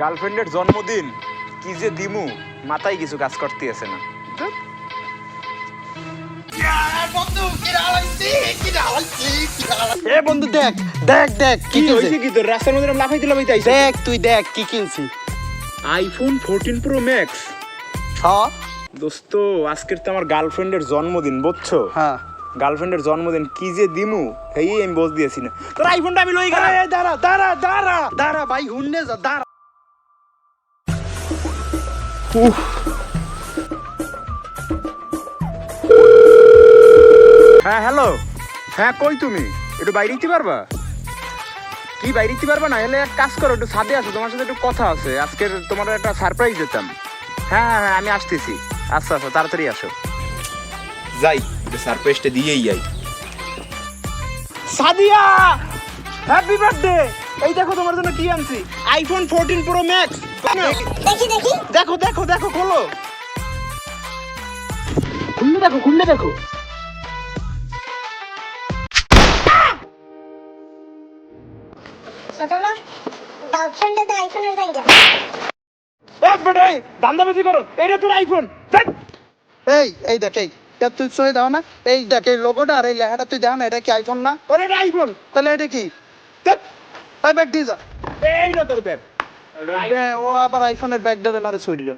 গার্লফ্রেন্ডের জন্মদিন কি যে দিমু মাথায় কিছু কাজ করতে আছে না। এ বন্ধু দেখ দেখ দেখ কি হয়েছে কি তোর? রাস্তার মধ্যে লাফাই দিলাম এই দেখ তুই দেখ কি কিনছি? আইফোন ফোরটিন প্রো ম্যাক্স হ্যাঁ দোস্ত আজকের তো আমার গার্লফ্রেন্ডের জন্মদিন বুঝছ? হ্যাঁ। গার্লফ্রেন্ডের জন্মদিন কি যে দিমু এই আমি বস দিয়েছি না। তোর আইফোনটা আমি লই গেলাম। দাঁড়া দাঁড়া দাঁড়া দাঁড়া ভাই হুন্নে যা দাঁড়া। হ্যাঁ হ্যালো। হ্যাঁ কই তুমি? একটু বাইরে দিতে পারবা? কি বাইরে দিতে পারবা না? এলে এক কাজ করো একটু ছাদে আসো তোমার সাথে একটু কথা আছে। আজকের তোমার একটা সারপ্রাইজ দিতাম। হ্যাঁ হ্যাঁ হ্যাঁ আমি আসতেছি। আচ্ছা আচ্ছা তাড়াতাড়ি আসো। যাই সারপ্রাইজটা দিয়েই যাই সাদিয়া! হ্যাপি বার্থডে এই দেখো তোমার জন্য কি আনছি? আইফোন ফোরটিন প্রো ম্যাক্স দেখি দেখি দেখো। দেখো দেখো খোলো। খুললে দেখো খুললে দেখো। এই এই দেখ। এই তুই দাও না। এই দেখ এই লোগোটা আর এই লেখাটা তুই দাও না এটা কি আইফোন না? এটা আইফোন তাহলে এটা কি? তাই ব্যাগ দিয়ে যা এই না তোর ব্যাগ ও আবার আইফোনের ব্যাগটা মারে সই দিল।